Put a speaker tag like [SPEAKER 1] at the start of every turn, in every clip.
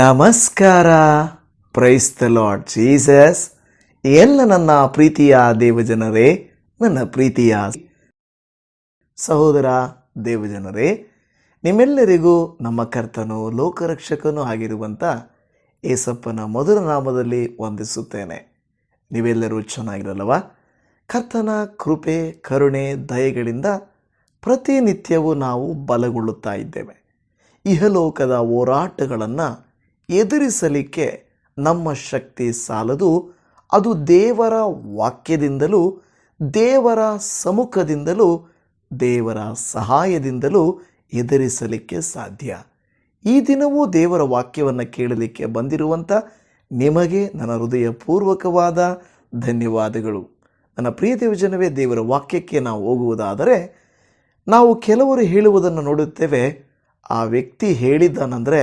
[SPEAKER 1] ನಮಸ್ಕಾರ praise the lord Jesus ಎಲ್ಲ ನನ್ನ ಪ್ರೀತಿಯ ದೇವಜನರೇ ನನ್ನ ಪ್ರೀತಿಯ ಸಹೋದರ ದೇವಜನರೇ ನಿಮ್ಮೆಲ್ಲರಿಗೂ ನಮ್ಮ ಕರ್ತನು ಲೋಕರಕ್ಷಕನೂ ಆಗಿರುವಂಥ ಏಸಪ್ಪನ ಮಧುರ ನಾಮದಲ್ಲಿ ವಂದಿಸುತ್ತೇನೆ ನೀವೆಲ್ಲರೂ ಚೆನ್ನಾಗಿರಲ್ಲವ ಕರ್ತನ ಕೃಪೆ ಕರುಣೆ ದಯೆಗಳಿಂದ ಪ್ರತಿನಿತ್ಯವೂ ನಾವು ಬಲಗೊಳ್ಳುತ್ತಾ ಇದ್ದೇವೆ ಇಹಲೋಕದ ಹೋರಾಟಗಳನ್ನು ಎದುರಿಸಲಿಕ್ಕೆ ನಮ್ಮ ಶಕ್ತಿ ಸಾಲದು ಅದು ದೇವರ ವಾಕ್ಯದಿಂದಲೂ ದೇವರ ಸಮ್ಮುಖದಿಂದಲೂ ದೇವರ ಸಹಾಯದಿಂದಲೂ ಎದುರಿಸಲಿಕ್ಕೆ ಸಾಧ್ಯ ಈ ದಿನವೂ ದೇವರ ವಾಕ್ಯವನ್ನು ಕೇಳಲಿಕ್ಕೆ ಬಂದಿರುವಂಥ ನಿಮಗೆ ನನ್ನ ಹೃದಯಪೂರ್ವಕವಾದ ಧನ್ಯವಾದಗಳು ನನ್ನ ಪ್ರಿಯ ದೇವಜನವೇ ದೇವರ ವಾಕ್ಯಕ್ಕೆ ನಾವು ಹೋಗುವುದಾದರೆ ನಾವು ಕೆಲವರು ಹೇಳುವುದನ್ನು ನೋಡುತ್ತೇವೆ ಆ ವ್ಯಕ್ತಿ ಹೇಳಿದ್ದಾನಂದರೆ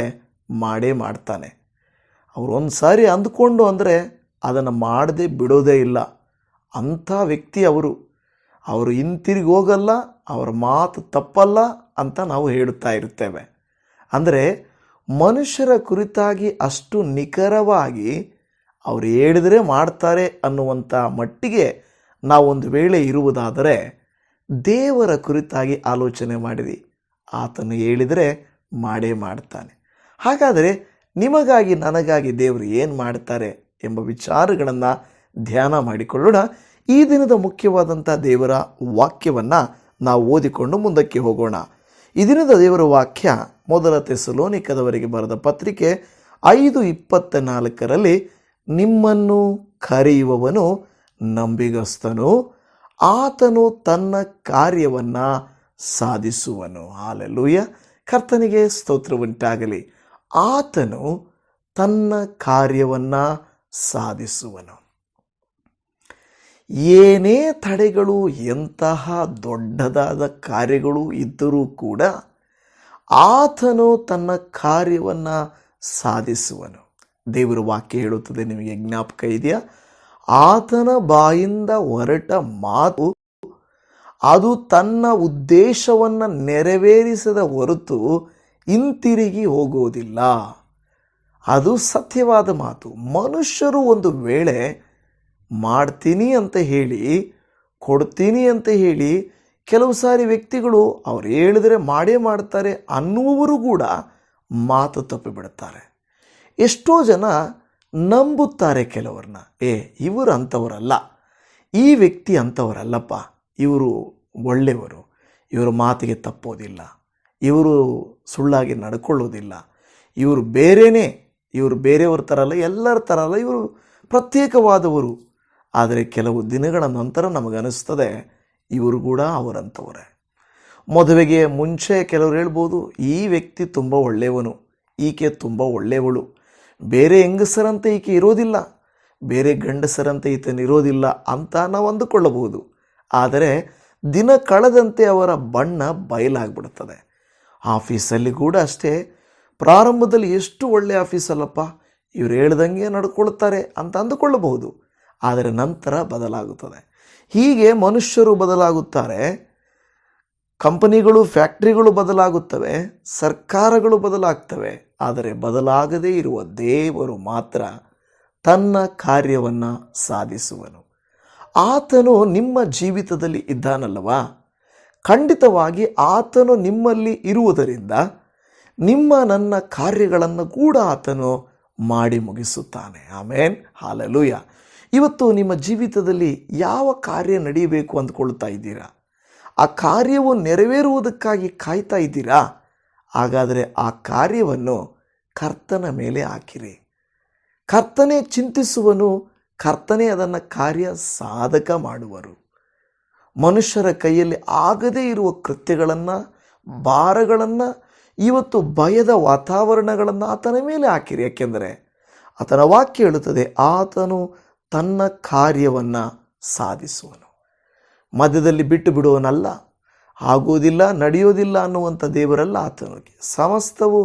[SPEAKER 1] ಮಾಡೇ ಮಾಡ್ತಾನೆ ಅವ್ರು ಒಂದು ಸಾರಿ ಅಂದ್ಕೊಂಡು ಅಂದರೆ ಅದನ್ನು ಮಾಡದೆ ಬಿಡೋದೇ ಇಲ್ಲ ಅಂಥ ವ್ಯಕ್ತಿ ಅವರು ಅವರು ಹಿಂತಿರುಗಿ ಹೋಗಲ್ಲ ಅವರ ಮಾತು ತಪ್ಪಲ್ಲ ಅಂತ ನಾವು ಹೇಳುತ್ತಾ ಇರ್ತೇವೆ ಅಂದರೆ ಮನುಷ್ಯರ ಕುರಿತಾಗಿ ಅಷ್ಟು ನಿಖರವಾಗಿ ಅವರು ಹೇಳಿದರೆ ಮಾಡ್ತಾರೆ ಅನ್ನುವಂಥ ಮಟ್ಟಿಗೆ ನಾವೊಂದು ವೇಳೆ ಇರುವುದಾದರೆ ದೇವರ ಕುರಿತಾಗಿ ಆಲೋಚನೆ ಮಾಡಿರಿ ಆತನು ಹೇಳಿದರೆ ಮಾಡೇ ಮಾಡ್ತಾನೆ ಹಾಗಾದರೆ ನಿಮಗಾಗಿ ನನಗಾಗಿ ದೇವರು ಏನು ಮಾಡ್ತಾರೆ ಎಂಬ ವಿಚಾರಗಳನ್ನು ಧ್ಯಾನ ಮಾಡಿಕೊಳ್ಳೋಣ ಈ ದಿನದ ಮುಖ್ಯವಾದಂಥ ದೇವರ ವಾಕ್ಯವನ್ನು ನಾವು ಓದಿಕೊಂಡು ಮುಂದಕ್ಕೆ ಹೋಗೋಣ ಈ ದಿನದ ದೇವರ ವಾಕ್ಯ ಮೊದಲ ತೆಸಲೋನಿಕದವರಿಗೆ ಬರೆದ ಪತ್ರಿಕೆ ಐದು ಇಪ್ಪತ್ತ ನಾಲ್ಕರಲ್ಲಿ ನಿಮ್ಮನ್ನು ಕರೆಯುವವನು ನಂಬಿಗಸ್ತನು ಆತನು ತನ್ನ ಕಾರ್ಯವನ್ನು ಸಾಧಿಸುವನು ಹಾಲೆಲ್ಲೂಯ ಕರ್ತನಿಗೆ ಸ್ತೋತ್ರ ಉಂಟಾಗಲಿ ಆತನು ತನ್ನ ಕಾರ್ಯವನ್ನ ಸಾಧಿಸುವನು ಏನೇ ತಡೆಗಳು ಎಂತಹ ದೊಡ್ಡದಾದ ಕಾರ್ಯಗಳು ಇದ್ದರೂ ಕೂಡ ಆತನು ತನ್ನ ಕಾರ್ಯವನ್ನು ಸಾಧಿಸುವನು ದೇವರ ವಾಕ್ಯ ಹೇಳುತ್ತದೆ ನಿಮಗೆ ಜ್ಞಾಪಕ ಇದೆಯಾ ಆತನ ಬಾಯಿಂದ ಹೊರಟ ಮಾತು ಅದು ತನ್ನ ಉದ್ದೇಶವನ್ನು ನೆರವೇರಿಸದ ಹೊರತು ಹಿಂತಿರುಗಿ ಹೋಗೋದಿಲ್ಲ ಅದು ಸತ್ಯವಾದ ಮಾತು ಮನುಷ್ಯರು ಒಂದು ವೇಳೆ ಮಾಡ್ತೀನಿ ಅಂತ ಹೇಳಿ ಕೊಡ್ತೀನಿ ಅಂತ ಹೇಳಿ ಕೆಲವು ಸಾರಿ ವ್ಯಕ್ತಿಗಳು ಅವರು ಹೇಳಿದರೆ ಮಾಡೇ ಮಾಡ್ತಾರೆ ಅನ್ನುವರು ಕೂಡ ಮಾತು ತಪ್ಪಿಬಿಡ್ತಾರೆ ಎಷ್ಟೋ ಜನ ನಂಬುತ್ತಾರೆ ಕೆಲವ್ರನ್ನ ಏ ಇವರು ಅಂಥವರಲ್ಲ ಈ ವ್ಯಕ್ತಿ ಅಂಥವರಲ್ಲಪ್ಪ ಇವರು ಒಳ್ಳೆಯವರು ಇವರು ಮಾತಿಗೆ ತಪ್ಪೋದಿಲ್ಲ ಇವರು ಸುಳ್ಳಾಗಿ ನಡ್ಕೊಳ್ಳೋದಿಲ್ಲ ಇವರು ಬೇರೆಯೇ ಇವರು ಬೇರೆಯವ್ರ ಥರ ಅಲ್ಲ ಎಲ್ಲರ ಥರ ಅಲ್ಲ ಇವರು ಪ್ರತ್ಯೇಕವಾದವರು ಆದರೆ ಕೆಲವು ದಿನಗಳ ನಂತರ ನಮಗನಿಸ್ತದೆ ಇವರು ಕೂಡ ಅವರಂಥವರೇ ಮದುವೆಗೆ ಮುಂಚೆ ಕೆಲವರು ಹೇಳ್ಬೋದು ಈ ವ್ಯಕ್ತಿ ತುಂಬ ಒಳ್ಳೆಯವನು ಈಕೆ ತುಂಬ ಒಳ್ಳೆಯವಳು ಬೇರೆ ಹೆಂಗಸರಂತೆ ಈಕೆ ಇರೋದಿಲ್ಲ ಬೇರೆ ಗಂಡಸರಂತೆ ಇರೋದಿಲ್ಲ ಅಂತ ನಾವು ಅಂದುಕೊಳ್ಳಬಹುದು ಆದರೆ ದಿನ ಕಳೆದಂತೆ ಅವರ ಬಣ್ಣ ಬಯಲಾಗ್ಬಿಡುತ್ತದೆ ಆಫೀಸಲ್ಲಿ ಕೂಡ ಅಷ್ಟೇ ಪ್ರಾರಂಭದಲ್ಲಿ ಎಷ್ಟು ಒಳ್ಳೆಯ ಆಫೀಸಲ್ಲಪ್ಪ ಇವರು ಹೇಳ್ದಂಗೆ ನಡ್ಕೊಳ್ತಾರೆ ಅಂತ ಅಂದುಕೊಳ್ಳಬಹುದು ಆದರೆ ನಂತರ ಬದಲಾಗುತ್ತದೆ ಹೀಗೆ ಮನುಷ್ಯರು ಬದಲಾಗುತ್ತಾರೆ ಕಂಪನಿಗಳು ಫ್ಯಾಕ್ಟ್ರಿಗಳು ಬದಲಾಗುತ್ತವೆ ಸರ್ಕಾರಗಳು ಬದಲಾಗ್ತವೆ ಆದರೆ ಬದಲಾಗದೇ ಇರುವ ದೇವರು ಮಾತ್ರ ತನ್ನ ಕಾರ್ಯವನ್ನು ಸಾಧಿಸುವನು ಆತನು ನಿಮ್ಮ ಜೀವಿತದಲ್ಲಿ ಇದ್ದಾನಲ್ಲವಾ ಖಂಡಿತವಾಗಿ ಆತನು ನಿಮ್ಮಲ್ಲಿ ಇರುವುದರಿಂದ ನಿಮ್ಮ ನನ್ನ ಕಾರ್ಯಗಳನ್ನು ಕೂಡ ಆತನು ಮಾಡಿ ಮುಗಿಸುತ್ತಾನೆ ಆಮೇನ್ ಹಾಲಲುಯ ಇವತ್ತು ನಿಮ್ಮ ಜೀವಿತದಲ್ಲಿ ಯಾವ ಕಾರ್ಯ ನಡೆಯಬೇಕು ಅಂದ್ಕೊಳ್ತಾ ಇದ್ದೀರಾ ಆ ಕಾರ್ಯವು ನೆರವೇರುವುದಕ್ಕಾಗಿ ಕಾಯ್ತಾ ಇದ್ದೀರಾ ಹಾಗಾದರೆ ಆ ಕಾರ್ಯವನ್ನು ಕರ್ತನ ಮೇಲೆ ಹಾಕಿರಿ ಕರ್ತನೇ ಚಿಂತಿಸುವನು ಕರ್ತನೇ ಅದನ್ನು ಕಾರ್ಯ ಸಾಧಕ ಮಾಡುವರು ಮನುಷ್ಯರ ಕೈಯಲ್ಲಿ ಆಗದೇ ಇರುವ ಕೃತ್ಯಗಳನ್ನು ಭಾರಗಳನ್ನು ಇವತ್ತು ಭಯದ ವಾತಾವರಣಗಳನ್ನು ಆತನ ಮೇಲೆ ಹಾಕಿರಿ ಯಾಕೆಂದರೆ ಆತನ ವಾಕ್ಯ ಹೇಳುತ್ತದೆ ಆತನು ತನ್ನ ಕಾರ್ಯವನ್ನು ಸಾಧಿಸುವನು ಮಧ್ಯದಲ್ಲಿ ಬಿಟ್ಟು ಬಿಡುವನಲ್ಲ ಆಗೋದಿಲ್ಲ ನಡೆಯೋದಿಲ್ಲ ಅನ್ನುವಂಥ ದೇವರಲ್ಲ ಆತನಿಗೆ ಸಮಸ್ತವು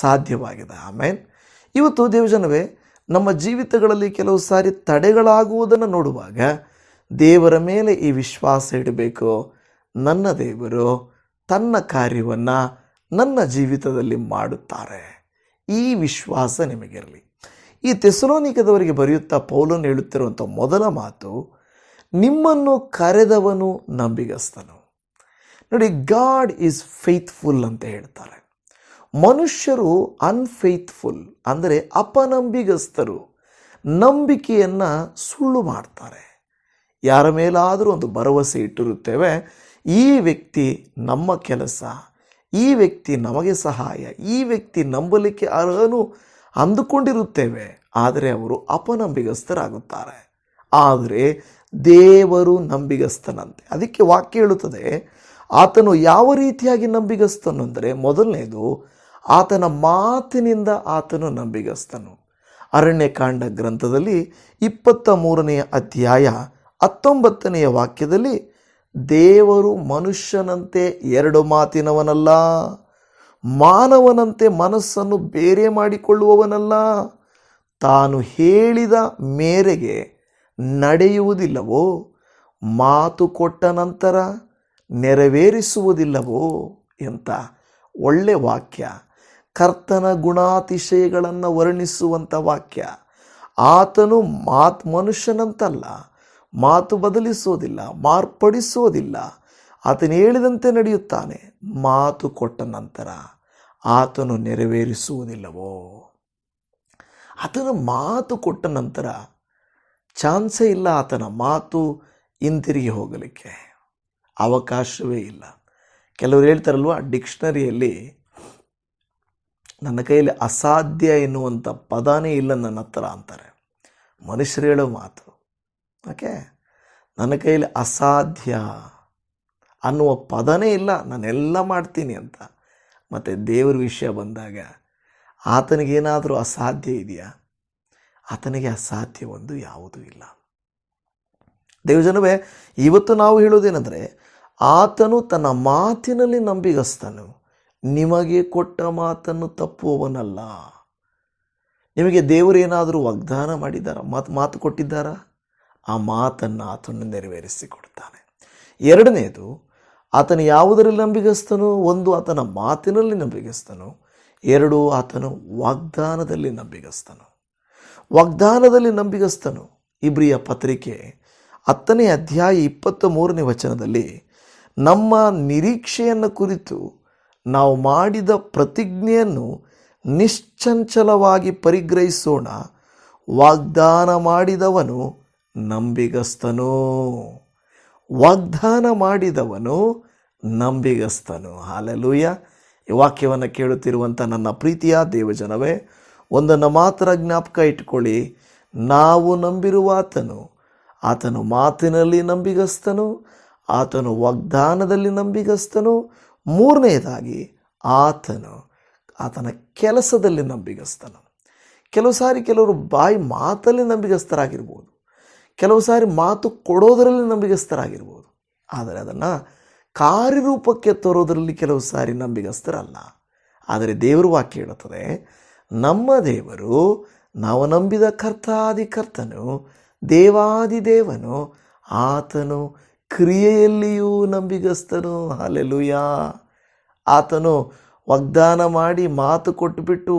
[SPEAKER 1] ಸಾಧ್ಯವಾಗಿದೆ ಮೇನ್ ಇವತ್ತು ದೇವಜನವೇ ನಮ್ಮ ಜೀವಿತಗಳಲ್ಲಿ ಕೆಲವು ಸಾರಿ ತಡೆಗಳಾಗುವುದನ್ನು ನೋಡುವಾಗ ದೇವರ ಮೇಲೆ ಈ ವಿಶ್ವಾಸ ಇಡಬೇಕು ನನ್ನ ದೇವರು ತನ್ನ ಕಾರ್ಯವನ್ನು ನನ್ನ ಜೀವಿತದಲ್ಲಿ ಮಾಡುತ್ತಾರೆ ಈ ವಿಶ್ವಾಸ ನಿಮಗಿರಲಿ ಈ ತೆಸಲೋನಿಕದವರಿಗೆ ಬರೆಯುತ್ತಾ ಪೌಲನ್ನು ಹೇಳುತ್ತಿರುವಂಥ ಮೊದಲ ಮಾತು ನಿಮ್ಮನ್ನು ಕರೆದವನು ನಂಬಿಗಸ್ತನು ನೋಡಿ ಗಾಡ್ ಈಸ್ ಫೇತ್ಫುಲ್ ಅಂತ ಹೇಳ್ತಾರೆ ಮನುಷ್ಯರು ಅನ್ಫೇತ್ಫುಲ್ ಅಂದರೆ ಅಪನಂಬಿಗಸ್ತರು ನಂಬಿಕೆಯನ್ನು ಸುಳ್ಳು ಮಾಡ್ತಾರೆ ಯಾರ ಮೇಲಾದರೂ ಒಂದು ಭರವಸೆ ಇಟ್ಟಿರುತ್ತೇವೆ ಈ ವ್ಯಕ್ತಿ ನಮ್ಮ ಕೆಲಸ ಈ ವ್ಯಕ್ತಿ ನಮಗೆ ಸಹಾಯ ಈ ವ್ಯಕ್ತಿ ನಂಬಲಿಕ್ಕೆ ಅರ್ಹನು ಅಂದುಕೊಂಡಿರುತ್ತೇವೆ ಆದರೆ ಅವರು ಅಪನಂಬಿಗಸ್ಥರಾಗುತ್ತಾರೆ ಆದರೆ ದೇವರು ನಂಬಿಗಸ್ತನಂತೆ ಅದಕ್ಕೆ ವಾಕ್ಯ ಹೇಳುತ್ತದೆ ಆತನು ಯಾವ ರೀತಿಯಾಗಿ ನಂಬಿಗಸ್ತನು ಅಂದರೆ ಮೊದಲನೇದು ಆತನ ಮಾತಿನಿಂದ ಆತನು ನಂಬಿಗಸ್ತನು ಅರಣ್ಯಕಾಂಡ ಗ್ರಂಥದಲ್ಲಿ ಇಪ್ಪತ್ತ ಮೂರನೆಯ ಅಧ್ಯಾಯ ಹತ್ತೊಂಬತ್ತನೆಯ ವಾಕ್ಯದಲ್ಲಿ ದೇವರು ಮನುಷ್ಯನಂತೆ ಎರಡು ಮಾತಿನವನಲ್ಲ ಮಾನವನಂತೆ ಮನಸ್ಸನ್ನು ಬೇರೆ ಮಾಡಿಕೊಳ್ಳುವವನಲ್ಲ ತಾನು ಹೇಳಿದ ಮೇರೆಗೆ ನಡೆಯುವುದಿಲ್ಲವೋ ಮಾತು ಕೊಟ್ಟ ನಂತರ ನೆರವೇರಿಸುವುದಿಲ್ಲವೋ ಎಂತ ಒಳ್ಳೆ ವಾಕ್ಯ ಕರ್ತನ ಗುಣಾತಿಶಯಗಳನ್ನು ವರ್ಣಿಸುವಂಥ ವಾಕ್ಯ ಆತನು ಮಾತ್ ಮನುಷ್ಯನಂತಲ್ಲ ಮಾತು ಬದಲಿಸೋದಿಲ್ಲ ಮಾರ್ಪಡಿಸೋದಿಲ್ಲ ಆತನು ಹೇಳಿದಂತೆ ನಡೆಯುತ್ತಾನೆ ಮಾತು ಕೊಟ್ಟ ನಂತರ ಆತನು ನೆರವೇರಿಸುವುದಿಲ್ಲವೋ ಆತನ ಮಾತು ಕೊಟ್ಟ ನಂತರ ಚಾನ್ಸೇ ಇಲ್ಲ ಆತನ ಮಾತು ಹಿಂತಿರುಗಿ ಹೋಗಲಿಕ್ಕೆ ಅವಕಾಶವೇ ಇಲ್ಲ ಕೆಲವರು ಹೇಳ್ತಾರಲ್ವ ಡಿಕ್ಷನರಿಯಲ್ಲಿ ನನ್ನ ಕೈಯಲ್ಲಿ ಅಸಾಧ್ಯ ಎನ್ನುವಂಥ ಪದನೇ ಇಲ್ಲ ನನ್ನ ಹತ್ರ ಅಂತಾರೆ ಮನುಷ್ಯರು ಹೇಳೋ ಮಾತು ಓಕೆ ನನ್ನ ಕೈಯಲ್ಲಿ ಅಸಾಧ್ಯ ಅನ್ನುವ ಪದನೇ ಇಲ್ಲ ನಾನೆಲ್ಲ ಮಾಡ್ತೀನಿ ಅಂತ ಮತ್ತು ದೇವ್ರ ವಿಷಯ ಬಂದಾಗ ಆತನಿಗೇನಾದರೂ ಅಸಾಧ್ಯ ಇದೆಯಾ ಆತನಿಗೆ ಅಸಾಧ್ಯ ಒಂದು ಯಾವುದೂ ಇಲ್ಲ ದೇವಜನವೇ ಇವತ್ತು ನಾವು ಹೇಳೋದೇನೆಂದರೆ ಆತನು ತನ್ನ ಮಾತಿನಲ್ಲಿ ನಂಬಿಗಸ್ತನು ನಿಮಗೆ ಕೊಟ್ಟ ಮಾತನ್ನು ತಪ್ಪುವವನಲ್ಲ ನಿಮಗೆ ದೇವರೇನಾದರೂ ವಾಗ್ದಾನ ಮಾಡಿದ್ದಾರಾ ಮಾತು ಮಾತು ಕೊಟ್ಟಿದ್ದಾರಾ ಆ ಮಾತನ್ನು ಆತನು ನೆರವೇರಿಸಿಕೊಡ್ತಾನೆ ಎರಡನೇದು ಆತನು ಯಾವುದರಲ್ಲಿ ನಂಬಿಗಸ್ತನೋ ಒಂದು ಆತನ ಮಾತಿನಲ್ಲಿ ನಂಬಿಗಸ್ತನು ಎರಡು ಆತನು ವಾಗ್ದಾನದಲ್ಲಿ ನಂಬಿಗಸ್ತನು ವಾಗ್ದಾನದಲ್ಲಿ ನಂಬಿಗಸ್ತನು ಇಬ್ರಿಯ ಪತ್ರಿಕೆ ಹತ್ತನೇ ಅಧ್ಯಾಯ ಇಪ್ಪತ್ತ ಮೂರನೇ ವಚನದಲ್ಲಿ ನಮ್ಮ ನಿರೀಕ್ಷೆಯನ್ನು ಕುರಿತು ನಾವು ಮಾಡಿದ ಪ್ರತಿಜ್ಞೆಯನ್ನು ನಿಶ್ಚಂಚಲವಾಗಿ ಪರಿಗ್ರಹಿಸೋಣ ವಾಗ್ದಾನ ಮಾಡಿದವನು ನಂಬಿಗಸ್ತನು ವಾಗ್ದಾನ ಮಾಡಿದವನು ನಂಬಿಗಸ್ತನು ಹಾಲೆಲೂಯ ಈ ವಾಕ್ಯವನ್ನು ಕೇಳುತ್ತಿರುವಂಥ ನನ್ನ ಪ್ರೀತಿಯ ದೇವಜನವೇ ಒಂದನ್ನು ಮಾತ್ರ ಜ್ಞಾಪಕ ಇಟ್ಕೊಳ್ಳಿ ನಾವು ನಂಬಿರುವ ಆತನು ಆತನು ಮಾತಿನಲ್ಲಿ ನಂಬಿಗಸ್ತನು ಆತನು ವಾಗ್ದಾನದಲ್ಲಿ ನಂಬಿಗಸ್ತನು ಮೂರನೆಯದಾಗಿ ಆತನು ಆತನ ಕೆಲಸದಲ್ಲಿ ನಂಬಿಗಸ್ತನು ಕೆಲವು ಸಾರಿ ಕೆಲವರು ಬಾಯಿ ಮಾತಲ್ಲಿ ನಂಬಿಗಸ್ತರಾಗಿರ್ಬೋದು ಕೆಲವು ಸಾರಿ ಮಾತು ಕೊಡೋದರಲ್ಲಿ ನಂಬಿಗಸ್ಥರಾಗಿರ್ಬೋದು ಆದರೆ ಅದನ್ನು ಕಾರ್ಯರೂಪಕ್ಕೆ ತರೋದರಲ್ಲಿ ಕೆಲವು ಸಾರಿ ನಂಬಿಗಸ್ಥರಲ್ಲ ಆದರೆ ದೇವರು ವಾಕ್ಯ ಹೇಳುತ್ತದೆ ನಮ್ಮ ದೇವರು ನಾವು ನಂಬಿದ ದೇವಾದಿ ದೇವನು ಆತನು ಕ್ರಿಯೆಯಲ್ಲಿಯೂ ನಂಬಿಗಸ್ತನು ಅಲೆಲುಯ ಆತನು ವಾಗ್ದಾನ ಮಾಡಿ ಮಾತು ಕೊಟ್ಟುಬಿಟ್ಟು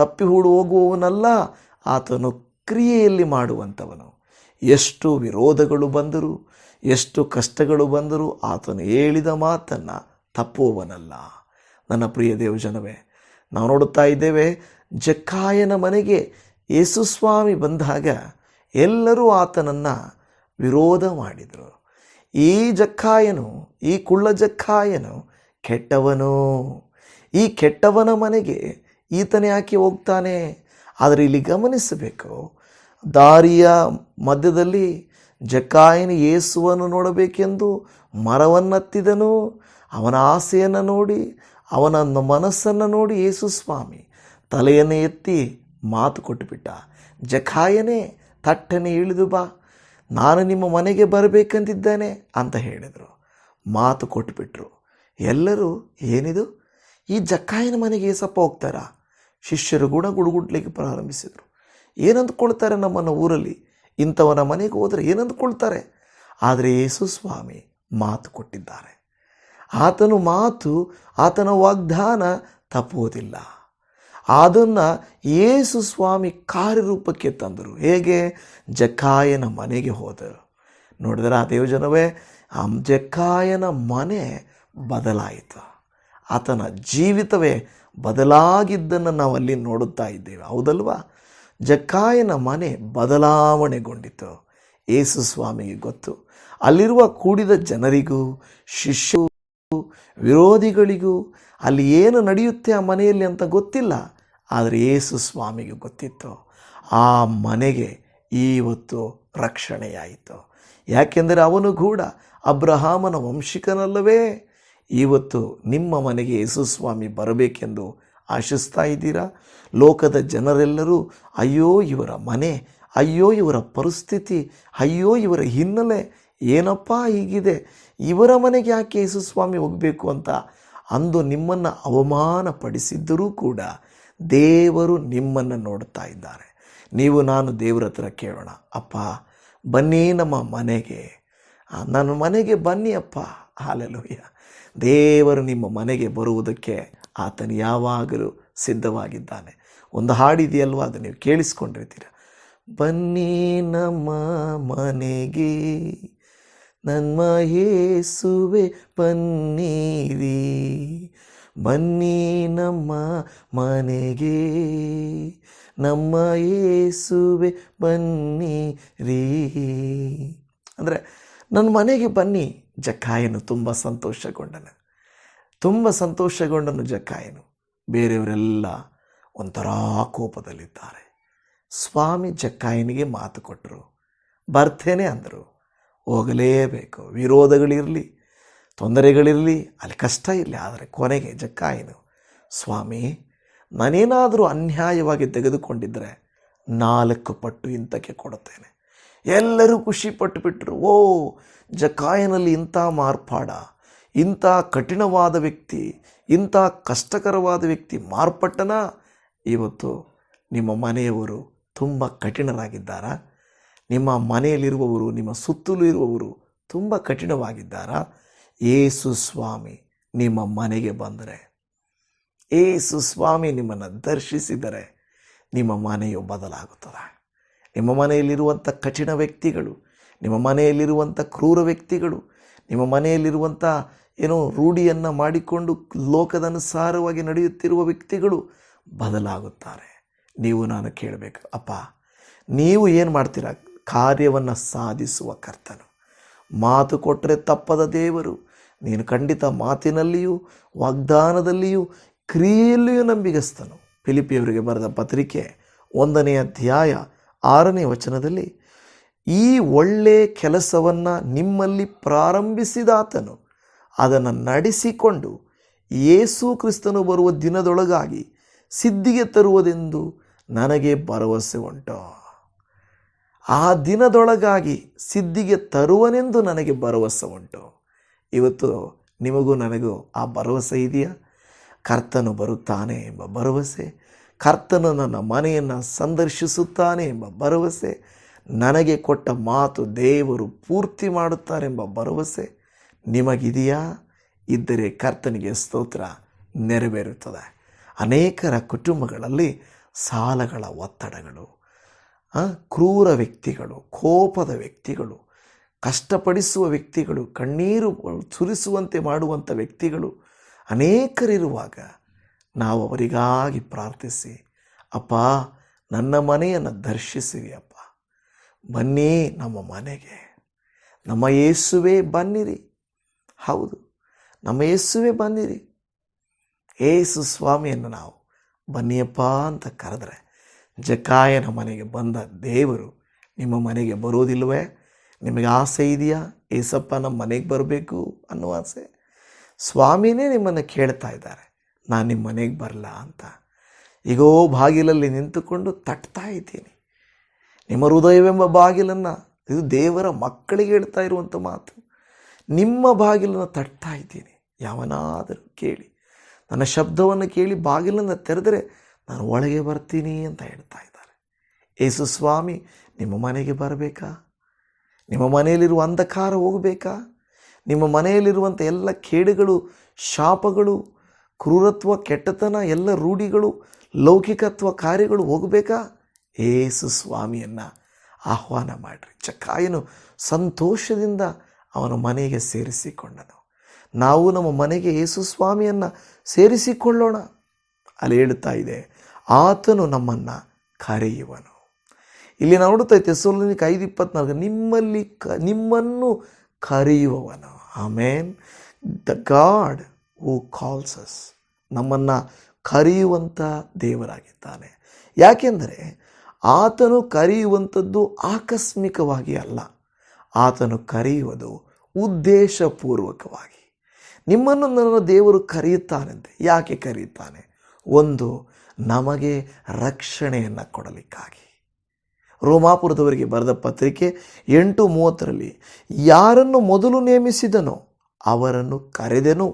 [SPEAKER 1] ತಪ್ಪಿ ಹೂಡು ಹೋಗುವವನಲ್ಲ ಆತನು ಕ್ರಿಯೆಯಲ್ಲಿ ಮಾಡುವಂಥವನು ಎಷ್ಟು ವಿರೋಧಗಳು ಬಂದರೂ ಎಷ್ಟು ಕಷ್ಟಗಳು ಬಂದರೂ ಆತನು ಹೇಳಿದ ಮಾತನ್ನು ತಪ್ಪುವವನಲ್ಲ ನನ್ನ ಪ್ರಿಯ ದೇವಜನವೇ ನಾವು ನೋಡುತ್ತಾ ಇದ್ದೇವೆ ಜಕ್ಕಾಯನ ಮನೆಗೆ ಯೇಸುಸ್ವಾಮಿ ಬಂದಾಗ ಎಲ್ಲರೂ ಆತನನ್ನು ವಿರೋಧ ಮಾಡಿದರು ಈ ಜಕ್ಕಾಯನು ಈ ಕುಳ್ಳ ಜಕ್ಕಾಯನು ಕೆಟ್ಟವನು ಈ ಕೆಟ್ಟವನ ಮನೆಗೆ ಈತನೇ ಯಾಕೆ ಹೋಗ್ತಾನೆ ಆದರೆ ಇಲ್ಲಿ ಗಮನಿಸಬೇಕು ದಾರಿಯ ಮಧ್ಯದಲ್ಲಿ ಜಕಾಯಿನ ಯೇಸುವನ್ನು ನೋಡಬೇಕೆಂದು ಮರವನ್ನತ್ತಿದನು ಅವನ ಆಸೆಯನ್ನು ನೋಡಿ ಅವನ ಮನಸ್ಸನ್ನು ನೋಡಿ ಯೇಸು ಸ್ವಾಮಿ ತಲೆಯನ್ನು ಎತ್ತಿ ಮಾತು ಕೊಟ್ಟುಬಿಟ್ಟ ಜಖಾಯನೇ ತಟ್ಟನೆ ಇಳಿದು ಬಾ ನಾನು ನಿಮ್ಮ ಮನೆಗೆ ಬರಬೇಕಂದಿದ್ದೇನೆ ಅಂತ ಹೇಳಿದರು ಮಾತು ಕೊಟ್ಟುಬಿಟ್ರು ಎಲ್ಲರೂ ಏನಿದು ಈ ಜಕ್ಕಾಯನ ಮನೆಗೆ ಏಸಪ್ಪ ಹೋಗ್ತಾರಾ ಶಿಷ್ಯರು ಕೂಡ ಗುಡುಗುಡ್ಲಿಕ್ಕೆ ಪ್ರಾರಂಭಿಸಿದರು ಏನಂದ್ಕೊಳ್ತಾರೆ ನಮ್ಮನ್ನು ಊರಲ್ಲಿ ಇಂಥವನ ಮನೆಗೆ ಹೋದರೆ ಏನಂದ್ಕೊಳ್ತಾರೆ ಆದರೆ ಯೇಸು ಸ್ವಾಮಿ ಮಾತು ಕೊಟ್ಟಿದ್ದಾರೆ ಆತನು ಮಾತು ಆತನ ವಾಗ್ದಾನ ತಪ್ಪುವುದಿಲ್ಲ ಅದನ್ನು ಯೇಸು ಸ್ವಾಮಿ ಕಾರ್ಯರೂಪಕ್ಕೆ ತಂದರು ಹೇಗೆ ಜಕ್ಕಾಯನ ಮನೆಗೆ ಹೋದರು ನೋಡಿದ್ರೆ ಆ ದೇವಜನವೇ ಆ ಜಕ್ಕಾಯನ ಮನೆ ಬದಲಾಯಿತು ಆತನ ಜೀವಿತವೇ ಬದಲಾಗಿದ್ದನ್ನು ನಾವಲ್ಲಿ ನೋಡುತ್ತಾ ಇದ್ದೇವೆ ಹೌದಲ್ವಾ ಜಕ್ಕಾಯನ ಮನೆ ಬದಲಾವಣೆಗೊಂಡಿತು ಯೇಸು ಸ್ವಾಮಿಗೆ ಗೊತ್ತು ಅಲ್ಲಿರುವ ಕೂಡಿದ ಜನರಿಗೂ ಶಿಷ್ಯ ವಿರೋಧಿಗಳಿಗೂ ಅಲ್ಲಿ ಏನು ನಡೆಯುತ್ತೆ ಆ ಮನೆಯಲ್ಲಿ ಅಂತ ಗೊತ್ತಿಲ್ಲ ಆದರೆ ಯೇಸು ಸ್ವಾಮಿಗೆ ಗೊತ್ತಿತ್ತು ಆ ಮನೆಗೆ ಇವತ್ತು ರಕ್ಷಣೆಯಾಯಿತು ಯಾಕೆಂದರೆ ಅವನು ಕೂಡ ಅಬ್ರಹಾಮನ ವಂಶಿಕನಲ್ಲವೇ ಇವತ್ತು ನಿಮ್ಮ ಮನೆಗೆ ಯೇಸು ಸ್ವಾಮಿ ಬರಬೇಕೆಂದು ಆಶಿಸ್ತಾ ಇದ್ದೀರಾ ಲೋಕದ ಜನರೆಲ್ಲರೂ ಅಯ್ಯೋ ಇವರ ಮನೆ ಅಯ್ಯೋ ಇವರ ಪರಿಸ್ಥಿತಿ ಅಯ್ಯೋ ಇವರ ಹಿನ್ನೆಲೆ ಏನಪ್ಪ ಹೀಗಿದೆ ಇವರ ಮನೆಗೆ ಯಾಕೆ ಸ್ವಾಮಿ ಹೋಗಬೇಕು ಅಂತ ಅಂದು ನಿಮ್ಮನ್ನು ಪಡಿಸಿದ್ದರೂ ಕೂಡ ದೇವರು ನಿಮ್ಮನ್ನು ನೋಡ್ತಾ ಇದ್ದಾರೆ ನೀವು ನಾನು ದೇವರ ಹತ್ರ ಕೇಳೋಣ ಅಪ್ಪ ಬನ್ನಿ ನಮ್ಮ ಮನೆಗೆ ನನ್ನ ಮನೆಗೆ ಬನ್ನಿ ಅಪ್ಪ ಹಾಲೆಲ್ಲೋಯ್ಯ ದೇವರು ನಿಮ್ಮ ಮನೆಗೆ ಬರುವುದಕ್ಕೆ ಆತನು ಯಾವಾಗಲೂ ಸಿದ್ಧವಾಗಿದ್ದಾನೆ ಒಂದು ಹಾಡಿದೆಯಲ್ವ ಅದು ನೀವು ಕೇಳಿಸ್ಕೊಂಡಿರ್ತೀರ ಬನ್ನಿ ನಮ್ಮ ಮನೆಗೆ ನನ್ನ ಯೇಸುವೆ ಬನ್ನೀರಿ ಬನ್ನಿ ನಮ್ಮ ಮನೆಗೆ ನಮ್ಮ ಬನ್ನಿ ರೀ ಅಂದರೆ ನನ್ನ ಮನೆಗೆ ಬನ್ನಿ ಜಕ್ಕಾಯನು ತುಂಬ ಸಂತೋಷಗೊಂಡನು ತುಂಬ ಸಂತೋಷಗೊಂಡ ಜಕ್ಕಾಯನು ಬೇರೆಯವರೆಲ್ಲ ಒಂಥರ ಕೋಪದಲ್ಲಿದ್ದಾರೆ ಸ್ವಾಮಿ ಜಕ್ಕಾಯನಿಗೆ ಮಾತು ಕೊಟ್ಟರು ಬರ್ತೇನೆ ಅಂದರು ಹೋಗಲೇಬೇಕು ವಿರೋಧಗಳಿರಲಿ ತೊಂದರೆಗಳಿರಲಿ ಅಲ್ಲಿ ಕಷ್ಟ ಇರಲಿ ಆದರೆ ಕೊನೆಗೆ ಜಕ್ಕಾಯನು ಸ್ವಾಮಿ ನಾನೇನಾದರೂ ಅನ್ಯಾಯವಾಗಿ ತೆಗೆದುಕೊಂಡಿದ್ದರೆ ನಾಲ್ಕು ಪಟ್ಟು ಇಂಥಕ್ಕೆ ಕೊಡುತ್ತೇನೆ ಎಲ್ಲರೂ ಖುಷಿ ಪಟ್ಟು ಬಿಟ್ಟರು ಓ ಜಕ್ಕಾಯನಲ್ಲಿ ಇಂಥ ಮಾರ್ಪಾಡ ಇಂಥ ಕಠಿಣವಾದ ವ್ಯಕ್ತಿ ಇಂಥ ಕಷ್ಟಕರವಾದ ವ್ಯಕ್ತಿ ಮಾರ್ಪಟ್ಟನ ಇವತ್ತು ನಿಮ್ಮ ಮನೆಯವರು ತುಂಬ ಕಠಿಣರಾಗಿದ್ದಾರಾ ನಿಮ್ಮ ಮನೆಯಲ್ಲಿರುವವರು ನಿಮ್ಮ ಸುತ್ತಲೂ ಇರುವವರು ತುಂಬ ಕಠಿಣವಾಗಿದ್ದಾರಾ ಏಸು ಸ್ವಾಮಿ ನಿಮ್ಮ ಮನೆಗೆ ಬಂದರೆ ಏಸು ಸ್ವಾಮಿ ನಿಮ್ಮನ್ನು ದರ್ಶಿಸಿದರೆ ನಿಮ್ಮ ಮನೆಯು ಬದಲಾಗುತ್ತದೆ ನಿಮ್ಮ ಮನೆಯಲ್ಲಿರುವಂಥ ಕಠಿಣ ವ್ಯಕ್ತಿಗಳು ನಿಮ್ಮ ಮನೆಯಲ್ಲಿರುವಂಥ ಕ್ರೂರ ವ್ಯಕ್ತಿಗಳು ನಿಮ್ಮ ಮನೆಯಲ್ಲಿರುವಂಥ ಏನೋ ರೂಢಿಯನ್ನು ಮಾಡಿಕೊಂಡು ಲೋಕದನುಸಾರವಾಗಿ ನಡೆಯುತ್ತಿರುವ ವ್ಯಕ್ತಿಗಳು ಬದಲಾಗುತ್ತಾರೆ ನೀವು ನಾನು ಕೇಳಬೇಕು ಅಪ್ಪ ನೀವು ಏನು ಮಾಡ್ತೀರಾ ಕಾರ್ಯವನ್ನು ಸಾಧಿಸುವ ಕರ್ತನು ಮಾತು ಕೊಟ್ಟರೆ ತಪ್ಪದ ದೇವರು ನೀನು ಖಂಡಿತ ಮಾತಿನಲ್ಲಿಯೂ ವಾಗ್ದಾನದಲ್ಲಿಯೂ ಕ್ರಿಯೆಯಲ್ಲಿಯೂ ನಂಬಿಗಸ್ತನು ಫಿಲಿಪಿಯವರಿಗೆ ಬರೆದ ಪತ್ರಿಕೆ ಒಂದನೆಯ ಅಧ್ಯಾಯ ಆರನೇ ವಚನದಲ್ಲಿ ಈ ಒಳ್ಳೆಯ ಕೆಲಸವನ್ನು ನಿಮ್ಮಲ್ಲಿ ಪ್ರಾರಂಭಿಸಿದಾತನು ಅದನ್ನು ನಡೆಸಿಕೊಂಡು ಯೇಸು ಕ್ರಿಸ್ತನು ಬರುವ ದಿನದೊಳಗಾಗಿ ಸಿದ್ಧಿಗೆ ತರುವುದೆಂದು ನನಗೆ ಭರವಸೆ ಉಂಟು ಆ ದಿನದೊಳಗಾಗಿ ಸಿದ್ಧಿಗೆ ತರುವನೆಂದು ನನಗೆ ಭರವಸೆ ಉಂಟು ಇವತ್ತು ನಿಮಗೂ ನನಗೂ ಆ ಭರವಸೆ ಇದೆಯಾ ಕರ್ತನು ಬರುತ್ತಾನೆ ಎಂಬ ಭರವಸೆ ಕರ್ತನು ನನ್ನ ಮನೆಯನ್ನು ಸಂದರ್ಶಿಸುತ್ತಾನೆ ಎಂಬ ಭರವಸೆ ನನಗೆ ಕೊಟ್ಟ ಮಾತು ದೇವರು ಪೂರ್ತಿ ಮಾಡುತ್ತಾರೆಂಬ ಭರವಸೆ ನಿಮಗಿದೆಯಾ ಇದ್ದರೆ ಕರ್ತನಿಗೆ ಸ್ತೋತ್ರ ನೆರವೇರುತ್ತದೆ ಅನೇಕರ ಕುಟುಂಬಗಳಲ್ಲಿ ಸಾಲಗಳ ಒತ್ತಡಗಳು ಕ್ರೂರ ವ್ಯಕ್ತಿಗಳು ಕೋಪದ ವ್ಯಕ್ತಿಗಳು ಕಷ್ಟಪಡಿಸುವ ವ್ಯಕ್ತಿಗಳು ಕಣ್ಣೀರು ಸುರಿಸುವಂತೆ ಮಾಡುವಂಥ ವ್ಯಕ್ತಿಗಳು ಅನೇಕರಿರುವಾಗ ನಾವು ಅವರಿಗಾಗಿ ಪ್ರಾರ್ಥಿಸಿ ಅಪ್ಪ ನನ್ನ ಮನೆಯನ್ನು ದರ್ಶಿಸಿರಿ ಅಪ್ಪ ಬನ್ನಿ ನಮ್ಮ ಮನೆಗೆ ನಮ್ಮ ಯೇಸುವೆ ಬನ್ನಿರಿ ಹೌದು ನಮ್ಮ ಯೇಸುವೆ ಬಂದಿರಿ ಏಸು ಸ್ವಾಮಿಯನ್ನು ನಾವು ಬನ್ನಿಯಪ್ಪ ಅಂತ ಕರೆದ್ರೆ ಜಕಾಯನ ಮನೆಗೆ ಬಂದ ದೇವರು ನಿಮ್ಮ ಮನೆಗೆ ಬರೋದಿಲ್ವೇ ನಿಮಗೆ ಆಸೆ ಇದೆಯಾ ಏಸಪ್ಪ ನಮ್ಮ ಮನೆಗೆ ಬರಬೇಕು ಅನ್ನುವ ಆಸೆ ಸ್ವಾಮಿನೇ ನಿಮ್ಮನ್ನು ಕೇಳ್ತಾ ಇದ್ದಾರೆ ನಾನು ನಿಮ್ಮ ಮನೆಗೆ ಬರಲ್ಲ ಅಂತ ಈಗೋ ಬಾಗಿಲಲ್ಲಿ ನಿಂತುಕೊಂಡು ತಟ್ತಾ ಇದ್ದೀನಿ ನಿಮ್ಮ ಹೃದಯವೆಂಬ ಬಾಗಿಲನ್ನು ಇದು ದೇವರ ಮಕ್ಕಳಿಗೆ ಹೇಳ್ತಾ ಇರುವಂಥ ಮಾತು ನಿಮ್ಮ ಬಾಗಿಲನ್ನು ತಟ್ತಾ ಇದ್ದೀನಿ ಯಾವನಾದರೂ ಕೇಳಿ ನನ್ನ ಶಬ್ದವನ್ನು ಕೇಳಿ ಬಾಗಿಲನ್ನು ತೆರೆದರೆ ನಾನು ಒಳಗೆ ಬರ್ತೀನಿ ಅಂತ ಹೇಳ್ತಾ ಇದ್ದಾರೆ ಯೇಸು ಸ್ವಾಮಿ ನಿಮ್ಮ ಮನೆಗೆ ಬರಬೇಕಾ ನಿಮ್ಮ ಮನೆಯಲ್ಲಿರುವ ಅಂಧಕಾರ ಹೋಗಬೇಕಾ ನಿಮ್ಮ ಮನೆಯಲ್ಲಿರುವಂಥ ಎಲ್ಲ ಕೇಡುಗಳು ಶಾಪಗಳು ಕ್ರೂರತ್ವ ಕೆಟ್ಟತನ ಎಲ್ಲ ರೂಢಿಗಳು ಲೌಕಿಕತ್ವ ಕಾರ್ಯಗಳು ಹೋಗಬೇಕಾ ಏಸು ಸ್ವಾಮಿಯನ್ನು ಆಹ್ವಾನ ಮಾಡಿರಿ ಚಕ್ಕಾಯನು ಸಂತೋಷದಿಂದ ಅವನು ಮನೆಗೆ ಸೇರಿಸಿಕೊಂಡನು ನಾವು ನಮ್ಮ ಮನೆಗೆ ಯೇಸು ಸ್ವಾಮಿಯನ್ನು ಸೇರಿಸಿಕೊಳ್ಳೋಣ ಅಲ್ಲಿ ಹೇಳ್ತಾ ಇದೆ ಆತನು ನಮ್ಮನ್ನು ಕರೆಯುವನು ಇಲ್ಲಿ ನಾವು ಇದ್ದೆ ತೆಸೋಲನಿಗೆ ಐದು ಇಪ್ಪತ್ನಾಲ್ಕು ನಿಮ್ಮಲ್ಲಿ ಕ ನಿಮ್ಮನ್ನು ಕರೆಯುವವನು main the God who calls us ನಮ್ಮನ್ನು ಕರೆಯುವಂಥ ದೇವರಾಗಿದ್ದಾನೆ ಯಾಕೆಂದರೆ ಆತನು ಕರೆಯುವಂಥದ್ದು ಆಕಸ್ಮಿಕವಾಗಿ ಅಲ್ಲ ಆತನು ಕರೆಯುವುದು ಉದ್ದೇಶಪೂರ್ವಕವಾಗಿ ನಿಮ್ಮನ್ನು ನನ್ನ ದೇವರು ಕರೆಯುತ್ತಾನಂತೆ ಯಾಕೆ ಕರೆಯುತ್ತಾನೆ ಒಂದು ನಮಗೆ ರಕ್ಷಣೆಯನ್ನು ಕೊಡಲಿಕ್ಕಾಗಿ ರೋಮಾಪುರದವರಿಗೆ ಬರೆದ ಪತ್ರಿಕೆ ಎಂಟು ಮೂವತ್ತರಲ್ಲಿ ಯಾರನ್ನು ಮೊದಲು ನೇಮಿಸಿದನೋ ಅವರನ್ನು ಕರೆದೆನು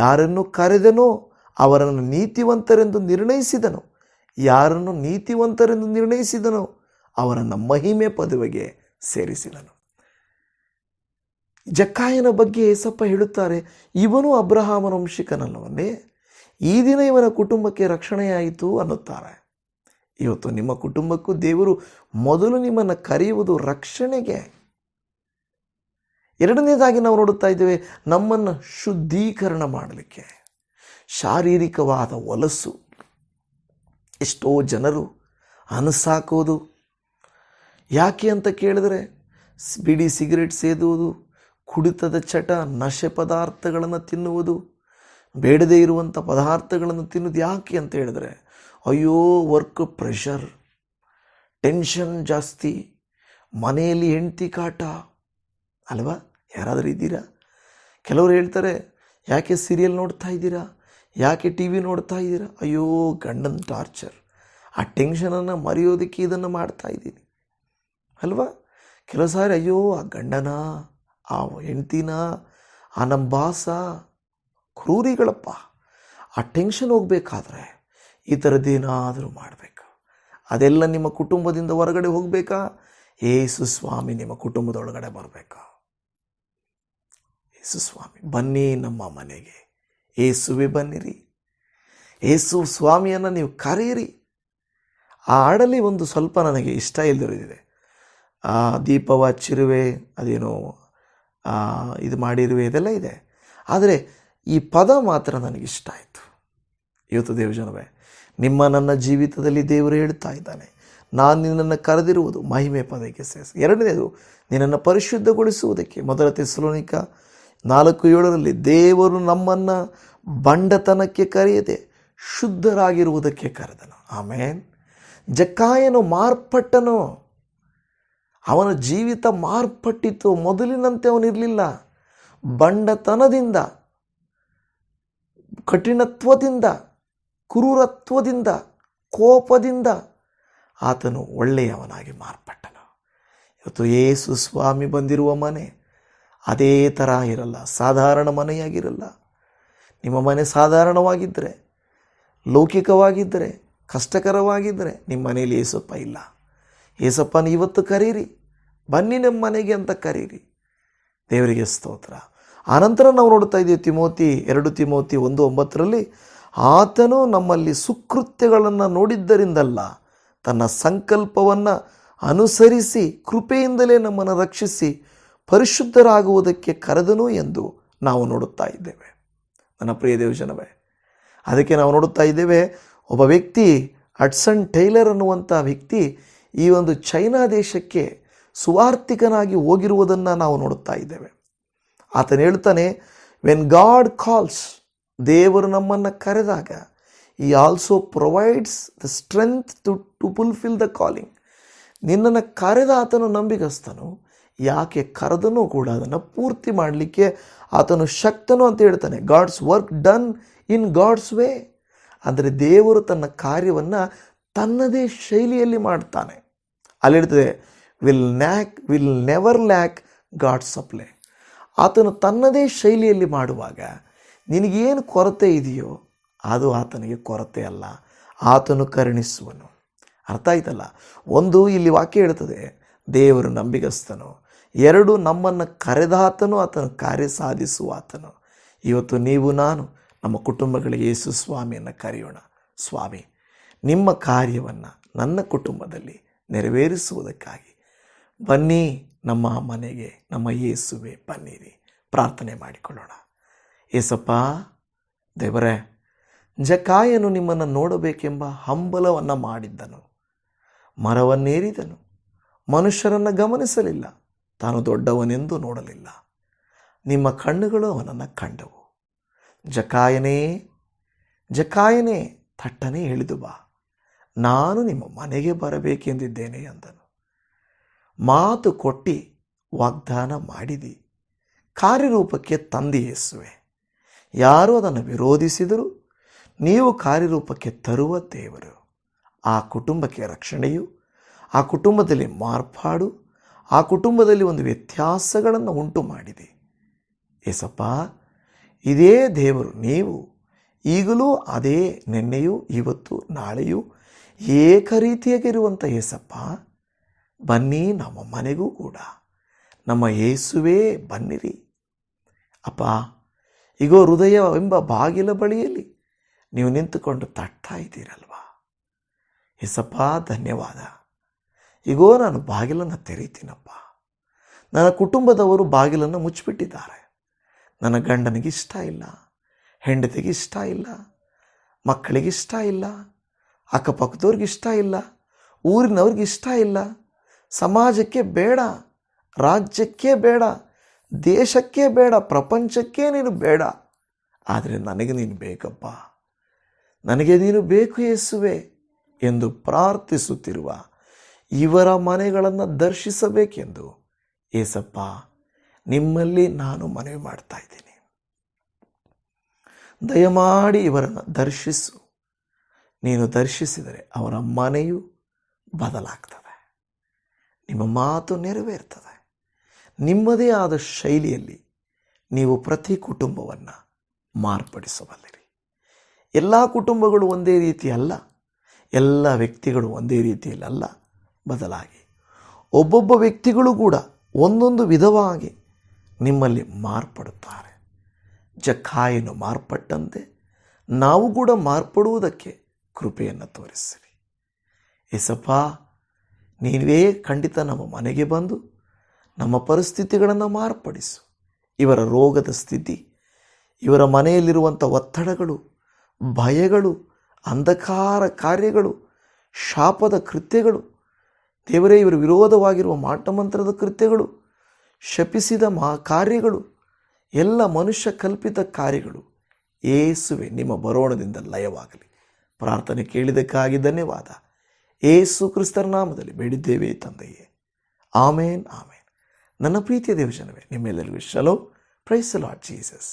[SPEAKER 1] ಯಾರನ್ನು ಕರೆದೆನೋ ಅವರನ್ನು ನೀತಿವಂತರೆಂದು ನಿರ್ಣಯಿಸಿದನು ಯಾರನ್ನು ನೀತಿವಂತರೆಂದು ನಿರ್ಣಯಿಸಿದನೋ ಅವರನ್ನು ಮಹಿಮೆ ಪದವಿಗೆ ಸೇರಿಸಿದನು ಜಕ್ಕಾಯನ ಬಗ್ಗೆ ಏಸಪ್ಪ ಹೇಳುತ್ತಾರೆ ಇವನು ಅಬ್ರಹಾಮನ ವಂಶಿಕನಲ್ಲವನ್ನೇ ಈ ದಿನ ಇವನ ಕುಟುಂಬಕ್ಕೆ ರಕ್ಷಣೆಯಾಯಿತು ಅನ್ನುತ್ತಾರೆ ಇವತ್ತು ನಿಮ್ಮ ಕುಟುಂಬಕ್ಕೂ ದೇವರು ಮೊದಲು ನಿಮ್ಮನ್ನು ಕರೆಯುವುದು ರಕ್ಷಣೆಗೆ ಎರಡನೇದಾಗಿ ನಾವು ನೋಡುತ್ತಾ ಇದ್ದೇವೆ ನಮ್ಮನ್ನು ಶುದ್ಧೀಕರಣ ಮಾಡಲಿಕ್ಕೆ ಶಾರೀರಿಕವಾದ ಒಲಸು ಎಷ್ಟೋ ಜನರು ಅನಸಾಕೋದು ಯಾಕೆ ಅಂತ ಕೇಳಿದರೆ ಬಿಡಿ ಸಿಗರೇಟ್ ಸೇದುವುದು ಕುಡಿತದ ಚಟ ನಶೆ ಪದಾರ್ಥಗಳನ್ನು ತಿನ್ನುವುದು ಬೇಡದೇ ಇರುವಂಥ ಪದಾರ್ಥಗಳನ್ನು ತಿನ್ನೋದು ಯಾಕೆ ಅಂತ ಹೇಳಿದ್ರೆ ಅಯ್ಯೋ ವರ್ಕ್ ಪ್ರೆಷರ್ ಟೆನ್ಷನ್ ಜಾಸ್ತಿ ಮನೆಯಲ್ಲಿ ಹೆಂಡ್ತಿ ಕಾಟ ಅಲ್ವಾ ಯಾರಾದರೂ ಇದ್ದೀರಾ ಕೆಲವರು ಹೇಳ್ತಾರೆ ಯಾಕೆ ಸೀರಿಯಲ್ ನೋಡ್ತಾ ಇದ್ದೀರಾ ಯಾಕೆ ಟಿ ವಿ ನೋಡ್ತಾ ಇದ್ದೀರಾ ಅಯ್ಯೋ ಗಂಡನ ಟಾರ್ಚರ್ ಆ ಟೆನ್ಷನನ್ನು ಮರೆಯೋದಕ್ಕೆ ಇದನ್ನು ಮಾಡ್ತಾ ಇದ್ದೀನಿ ಅಲ್ವಾ ಕೆಲವು ಸಾರಿ ಅಯ್ಯೋ ಆ ಗಂಡನ ಆ ಹೆಂಡ್ತಿನ ಆ ನಮ್ಮ ಕ್ರೂರಿಗಳಪ್ಪ ಆ ಟೆನ್ಷನ್ ಹೋಗಬೇಕಾದ್ರೆ ಈ ಥರದ್ದೇನಾದರೂ ಮಾಡಬೇಕು ಅದೆಲ್ಲ ನಿಮ್ಮ ಕುಟುಂಬದಿಂದ ಹೊರಗಡೆ ಹೋಗಬೇಕಾ ಏಸು ಸ್ವಾಮಿ ನಿಮ್ಮ ಕುಟುಂಬದೊಳಗಡೆ ಬರಬೇಕು ಏಸು ಸ್ವಾಮಿ ಬನ್ನಿ ನಮ್ಮ ಮನೆಗೆ ಏಸುವೆ ಬನ್ನಿರಿ ಏಸು ಸ್ವಾಮಿಯನ್ನು ನೀವು ಕರೆಯಿರಿ ಆ ಹಾಡಲ್ಲಿ ಒಂದು ಸ್ವಲ್ಪ ನನಗೆ ಇಷ್ಟ ಇಲ್ಲದಿರೋದಿದೆ ಆ ದೀಪವ ಚಿರುವೆ ಅದೇನೋ ಇದು ಮಾಡಿರುವ ಇದೆಲ್ಲ ಇದೆ ಆದರೆ ಈ ಪದ ಮಾತ್ರ ನನಗಿಷ್ಟ ಆಯಿತು ಇವತ್ತು ದೇವಜನವೇ ನಿಮ್ಮ ನನ್ನ ಜೀವಿತದಲ್ಲಿ ದೇವರು ಹೇಳ್ತಾ ಇದ್ದಾನೆ ನಾನು ನಿನ್ನನ್ನು ಕರೆದಿರುವುದು ಮಹಿಮೆ ಪದಕ್ಕೆ ಸೇರಿಸ ಎರಡನೇದು ನಿನ್ನನ್ನು ಪರಿಶುದ್ಧಗೊಳಿಸುವುದಕ್ಕೆ ಮೊದಲ ತಿಸ್ಲೋನಿಕ ನಾಲ್ಕು ಏಳರಲ್ಲಿ ದೇವರು ನಮ್ಮನ್ನು ಬಂಡತನಕ್ಕೆ ಕರೆಯದೆ ಶುದ್ಧರಾಗಿರುವುದಕ್ಕೆ ಕರೆದನು ಆಮೇನ್ ಜಕ್ಕಾಯನು ಮಾರ್ಪಟ್ಟನು ಅವನ ಜೀವಿತ ಮಾರ್ಪಟ್ಟಿತ್ತು ಮೊದಲಿನಂತೆ ಅವನಿರಲಿಲ್ಲ ಬಂಡತನದಿಂದ ಕಠಿಣತ್ವದಿಂದ ಕ್ರೂರತ್ವದಿಂದ ಕೋಪದಿಂದ ಆತನು ಒಳ್ಳೆಯವನಾಗಿ ಮಾರ್ಪಟ್ಟನು ಇವತ್ತು ಏಸು ಸ್ವಾಮಿ ಬಂದಿರುವ ಮನೆ ಅದೇ ಥರ ಇರಲ್ಲ ಸಾಧಾರಣ ಮನೆಯಾಗಿರಲ್ಲ ನಿಮ್ಮ ಮನೆ ಸಾಧಾರಣವಾಗಿದ್ದರೆ ಲೌಕಿಕವಾಗಿದ್ದರೆ ಕಷ್ಟಕರವಾಗಿದ್ದರೆ ನಿಮ್ಮ ಮನೆಯಲ್ಲಿ ಏಸಪ್ಪ ಇಲ್ಲ ಏಸಪ್ಪ ಇವತ್ತು ಕರೀರಿ ಬನ್ನಿ ನಮ್ಮ ಮನೆಗೆ ಅಂತ ಕರೀರಿ ದೇವರಿಗೆ ಸ್ತೋತ್ರ ಆನಂತರ ನಾವು ನೋಡ್ತಾ ಇದ್ದೀವಿ ತಿಮೋತಿ ಎರಡು ತಿಮೋತಿ ಒಂದು ಒಂಬತ್ತರಲ್ಲಿ ಆತನು ನಮ್ಮಲ್ಲಿ ಸುಕೃತ್ಯಗಳನ್ನು ನೋಡಿದ್ದರಿಂದಲ್ಲ ತನ್ನ ಸಂಕಲ್ಪವನ್ನು ಅನುಸರಿಸಿ ಕೃಪೆಯಿಂದಲೇ ನಮ್ಮನ್ನು ರಕ್ಷಿಸಿ ಪರಿಶುದ್ಧರಾಗುವುದಕ್ಕೆ ಕರೆದನು ಎಂದು ನಾವು ನೋಡುತ್ತಾ ಇದ್ದೇವೆ ನನ್ನ ಪ್ರಿಯ ದೇವಜನವೇ ಅದಕ್ಕೆ ನಾವು ನೋಡುತ್ತಾ ಇದ್ದೇವೆ ಒಬ್ಬ ವ್ಯಕ್ತಿ ಅಟ್ಸನ್ ಟೈಲರ್ ಅನ್ನುವಂಥ ವ್ಯಕ್ತಿ ಈ ಒಂದು ಚೈನಾ ದೇಶಕ್ಕೆ ಸುವಾರ್ಥಿಕನಾಗಿ ಹೋಗಿರುವುದನ್ನು ನಾವು ನೋಡುತ್ತಾ ಇದ್ದೇವೆ ಆತನು ಹೇಳ್ತಾನೆ ವೆನ್ ಗಾಡ್ ಕಾಲ್ಸ್ ದೇವರು ನಮ್ಮನ್ನು ಕರೆದಾಗ ಈ also provides the strength to to fulfil the calling ನಿನ್ನನ್ನು ಕರೆದ ಆತನು ನಂಬಿಗಸ್ತನು ಯಾಕೆ ಕರೆದನೂ ಕೂಡ ಅದನ್ನು ಪೂರ್ತಿ ಮಾಡಲಿಕ್ಕೆ ಆತನು ಶಕ್ತನು ಅಂತ ಹೇಳ್ತಾನೆ God's work done in God's way ಅಂದರೆ ದೇವರು ತನ್ನ ಕಾರ್ಯವನ್ನು ತನ್ನದೇ ಶೈಲಿಯಲ್ಲಿ ಮಾಡ್ತಾನೆ ಅಲ್ಲಿರ್ತದೆ will knack will never lack God supply ಆತನು ತನ್ನದೇ ಶೈಲಿಯಲ್ಲಿ ಮಾಡುವಾಗ ನಿನಗೇನು ಕೊರತೆ ಇದೆಯೋ ಅದು ಆತನಿಗೆ ಕೊರತೆ ಅಲ್ಲ ಆತನು ಕರುಣಿಸುವನು ಅರ್ಥ ಆಯ್ತಲ್ಲ ಒಂದು ಇಲ್ಲಿ ವಾಕ್ಯ ಹೇಳ್ತದೆ ದೇವರು ನಂಬಿಗಸ್ತನು ಎರಡು ನಮ್ಮನ್ನು ಕರೆದಾತನು ಆತನು ಕಾರ್ಯ ಸಾಧಿಸುವ ಆತನು ಇವತ್ತು ನೀವು ನಾನು ನಮ್ಮ ಕುಟುಂಬಗಳಿಗೆ ಯೇಸು ಸ್ವಾಮಿಯನ್ನು ಕರೆಯೋಣ ಸ್ವಾಮಿ ನಿಮ್ಮ ಕಾರ್ಯವನ್ನು ನನ್ನ ಕುಟುಂಬದಲ್ಲಿ ನೆರವೇರಿಸುವುದಕ್ಕಾಗಿ ಬನ್ನಿ ನಮ್ಮ ಮನೆಗೆ ನಮ್ಮ ಯೇಸುವೆ ಬನ್ನಿರಿ ಪ್ರಾರ್ಥನೆ ಮಾಡಿಕೊಳ್ಳೋಣ ಏಸಪ್ಪ ದೇವರೇ ಜಕಾಯನು ನಿಮ್ಮನ್ನು ನೋಡಬೇಕೆಂಬ ಹಂಬಲವನ್ನು ಮಾಡಿದ್ದನು ಮರವನ್ನೇರಿದನು ಮನುಷ್ಯರನ್ನು ಗಮನಿಸಲಿಲ್ಲ ತಾನು ದೊಡ್ಡವನೆಂದು ನೋಡಲಿಲ್ಲ ನಿಮ್ಮ ಕಣ್ಣುಗಳು ಅವನನ್ನು ಕಂಡವು ಜಕಾಯನೇ ಜಕಾಯನೇ ಥಟ್ಟನೇ ಇಳಿದು ಬಾ ನಾನು ನಿಮ್ಮ ಮನೆಗೆ ಬರಬೇಕೆಂದಿದ್ದೇನೆ ಅಂದನು ಮಾತು ಕೊಟ್ಟಿ ವಾಗ್ದಾನ ಮಾಡಿದಿ ಕಾರ್ಯರೂಪಕ್ಕೆ ತಂದೆಯೇಸುವೆ ಯಾರು ಅದನ್ನು ವಿರೋಧಿಸಿದರೂ ನೀವು ಕಾರ್ಯರೂಪಕ್ಕೆ ತರುವ ದೇವರು ಆ ಕುಟುಂಬಕ್ಕೆ ರಕ್ಷಣೆಯು ಆ ಕುಟುಂಬದಲ್ಲಿ ಮಾರ್ಪಾಡು ಆ ಕುಟುಂಬದಲ್ಲಿ ಒಂದು ವ್ಯತ್ಯಾಸಗಳನ್ನು ಉಂಟು ಮಾಡಿದೆ ಏಸಪ್ಪ ಇದೇ ದೇವರು ನೀವು ಈಗಲೂ ಅದೇ ನಿನ್ನೆಯೂ ಇವತ್ತು ನಾಳೆಯೂ ಏಕ ರೀತಿಯಾಗಿರುವಂಥ ಏಸಪ್ಪ ಬನ್ನಿ ನಮ್ಮ ಮನೆಗೂ ಕೂಡ ನಮ್ಮ ಏಸುವೇ ಬನ್ನಿರಿ ಅಪ್ಪ ಈಗೋ ಎಂಬ ಬಾಗಿಲ ಬಳಿಯಲ್ಲಿ ನೀವು ನಿಂತುಕೊಂಡು ತಟ್ತಾ ಇದ್ದೀರಲ್ವಾ ಏಸಪ್ಪ ಧನ್ಯವಾದ ಈಗೋ ನಾನು ಬಾಗಿಲನ್ನು ತೆರೀತೀನಪ್ಪ ನನ್ನ ಕುಟುಂಬದವರು ಬಾಗಿಲನ್ನು ಮುಚ್ಚಿಬಿಟ್ಟಿದ್ದಾರೆ ನನ್ನ ಗಂಡನಿಗಿಷ್ಟ ಇಲ್ಲ ಹೆಂಡತಿಗೆ ಇಷ್ಟ ಇಲ್ಲ ಮಕ್ಕಳಿಗಿಷ್ಟ ಇಲ್ಲ ಅಕ್ಕಪಕ್ಕದವ್ರಿಗೆ ಇಷ್ಟ ಇಲ್ಲ ಊರಿನವ್ರಿಗೆ ಇಷ್ಟ ಇಲ್ಲ ಸಮಾಜಕ್ಕೆ ಬೇಡ ರಾಜ್ಯಕ್ಕೆ ಬೇಡ ದೇಶಕ್ಕೆ ಬೇಡ ಪ್ರಪಂಚಕ್ಕೆ ನೀನು ಬೇಡ ಆದರೆ ನನಗೆ ನೀನು ಬೇಕಪ್ಪ ನನಗೆ ನೀನು ಬೇಕು ಯೇಸುವೆ ಎಂದು ಪ್ರಾರ್ಥಿಸುತ್ತಿರುವ ಇವರ ಮನೆಗಳನ್ನು ದರ್ಶಿಸಬೇಕೆಂದು ಏಸಪ್ಪ ನಿಮ್ಮಲ್ಲಿ ನಾನು ಮನವಿ ಮಾಡ್ತಾ ಇದ್ದೀನಿ ದಯಮಾಡಿ ಇವರನ್ನು ದರ್ಶಿಸು ನೀನು ದರ್ಶಿಸಿದರೆ ಅವರ ಮನೆಯು ಬದಲಾಗ್ತದೆ ನಿಮ್ಮ ಮಾತು ನೆರವೇರ್ತದೆ ನಿಮ್ಮದೇ ಆದ ಶೈಲಿಯಲ್ಲಿ ನೀವು ಪ್ರತಿ ಕುಟುಂಬವನ್ನು ಮಾರ್ಪಡಿಸಬಲ್ಲಿರಿ ಎಲ್ಲ ಕುಟುಂಬಗಳು ಒಂದೇ ರೀತಿಯಲ್ಲ ಎಲ್ಲ ವ್ಯಕ್ತಿಗಳು ಒಂದೇ ರೀತಿಯಲ್ಲ ಬದಲಾಗಿ ಒಬ್ಬೊಬ್ಬ ವ್ಯಕ್ತಿಗಳು ಕೂಡ ಒಂದೊಂದು ವಿಧವಾಗಿ ನಿಮ್ಮಲ್ಲಿ ಮಾರ್ಪಡುತ್ತಾರೆ ಜಕ್ಕಾಯನು ಮಾರ್ಪಟ್ಟಂತೆ ನಾವು ಕೂಡ ಮಾರ್ಪಡುವುದಕ್ಕೆ ಕೃಪೆಯನ್ನು ತೋರಿಸಿರಿ ಏಸಪ್ಪ ನೀವೇ ಖಂಡಿತ ನಮ್ಮ ಮನೆಗೆ ಬಂದು ನಮ್ಮ ಪರಿಸ್ಥಿತಿಗಳನ್ನು ಮಾರ್ಪಡಿಸು ಇವರ ರೋಗದ ಸ್ಥಿತಿ ಇವರ ಮನೆಯಲ್ಲಿರುವಂಥ ಒತ್ತಡಗಳು ಭಯಗಳು ಅಂಧಕಾರ ಕಾರ್ಯಗಳು ಶಾಪದ ಕೃತ್ಯಗಳು ದೇವರೇ ಇವರ ವಿರೋಧವಾಗಿರುವ ಮಾಟಮಂತ್ರದ ಕೃತ್ಯಗಳು ಶಪಿಸಿದ ಮಾ ಕಾರ್ಯಗಳು ಎಲ್ಲ ಮನುಷ್ಯ ಕಲ್ಪಿತ ಕಾರ್ಯಗಳು ಏಸುವೆ ನಿಮ್ಮ ಬರೋಣದಿಂದ ಲಯವಾಗಲಿ ಪ್ರಾರ್ಥನೆ ಕೇಳಿದಕ್ಕಾಗಿ ಧನ್ಯವಾದ ಏಸು ಕ್ರಿಸ್ತರ ನಾಮದಲ್ಲಿ ಬೇಡಿದ್ದೇವೆ ತಂದೆಯೇ ಆಮೇನ್ ಆಮೇನ್ ನನ್ನ ಪ್ರೀತಿಯ ದೇವಜನವೇ ನಿಮ್ಮೆಲ್ಲರಿಗೂ ಶಲೋ ಪ್ರೈಸ್ ಲಾಡ್ ಜೀಸಸ್